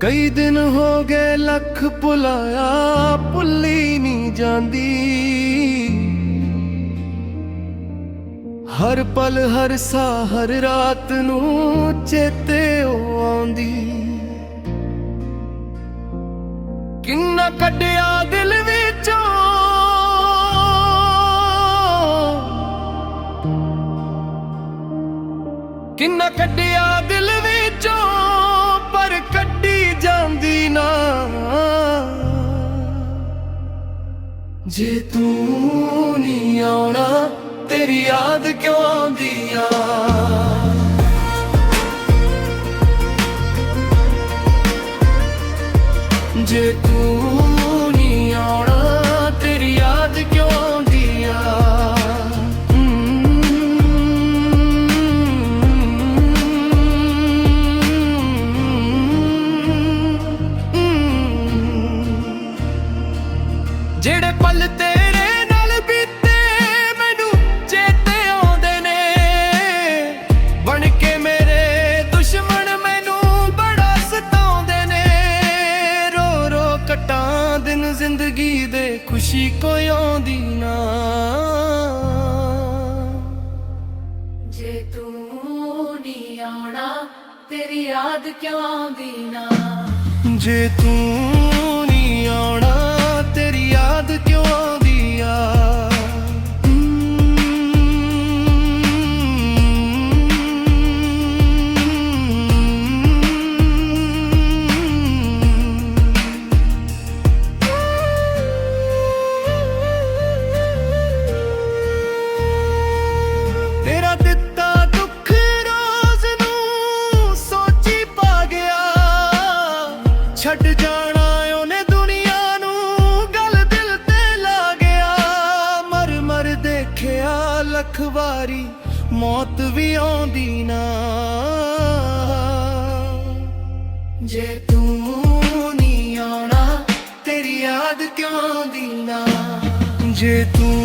ਕਈ ਦਿਨ ਹੋ ਗਏ ਲੱਖ ਭੁਲਾਇਆ, ਭੁੱਲੀ ਨਹੀਂ ਜਾਂਦੀ। ਹਰ ਪਲ, ਹਰ ਸਾਹ, ਹਰ ਰਾਤ ਨੂੰ ਚੇਤੇ ਉਹ ਆਉਂਦੀ। ਕਿੰਨਾ ਕੱਢਿਆ ਦਿਲ ਵਿੱਚੋਂ। ਕਿੰਨਾ ਕੱਢਿਆ ਦਿਲ ਵਿੱਚੋਂ, ਪਰ ਕੱਢੀ ਜੇ ਤੂੰ ਨਹੀਂ ਆਉਣਾ ਤੇਰੀ ਯਾਦ ਕਿਉਂ ਆਉਂਦੀ ਆ ਜੇ ਤੂੰ ਜਿਹੜੇ ਪਲ ਤੇਰੇ ਨਾਲ ਬੀਤੇ ਮੈਨੂੰ ਚੇਤੇ ਆਉਂਦੇ ਨੇ। ਬਣ ਕੇ ਮੇਰੇ ਦੁਸ਼ਮਣ ਮੈਨੂੰ ਬੜਾ ਸਤਾਉਂਦੇ ਨੇ। ਰੋ ਰੋ ਕਟਾਂ ਦਿਨ ਜ਼ਿੰਦਗੀ ਦੇ ਖੁਸ਼ੀ ਕੋਈ ਆਉਂਦੀ ਨਾ। ਜੇ ਤੂੰ ਨਹੀਂ ਆਉਣਾ ਤੇਰੀ ਯਾਦ ਕਿਉਂ ਆਉਂਦੀ ਨਾ? ਜੇ ਤੂੰ ਵਾਰੀ ਮੌਤ ਵੀ ਆਉਂਦੀ ਨਾ। ਜੇ ਤੂੰ ਨਹੀਂ ਆਉਣਾ, ਤੇਰੀ ਯਾਦ ਕਿਉਂ ਆਉਂਦੀ ਨਾ? ਜੇ ਤੂੰ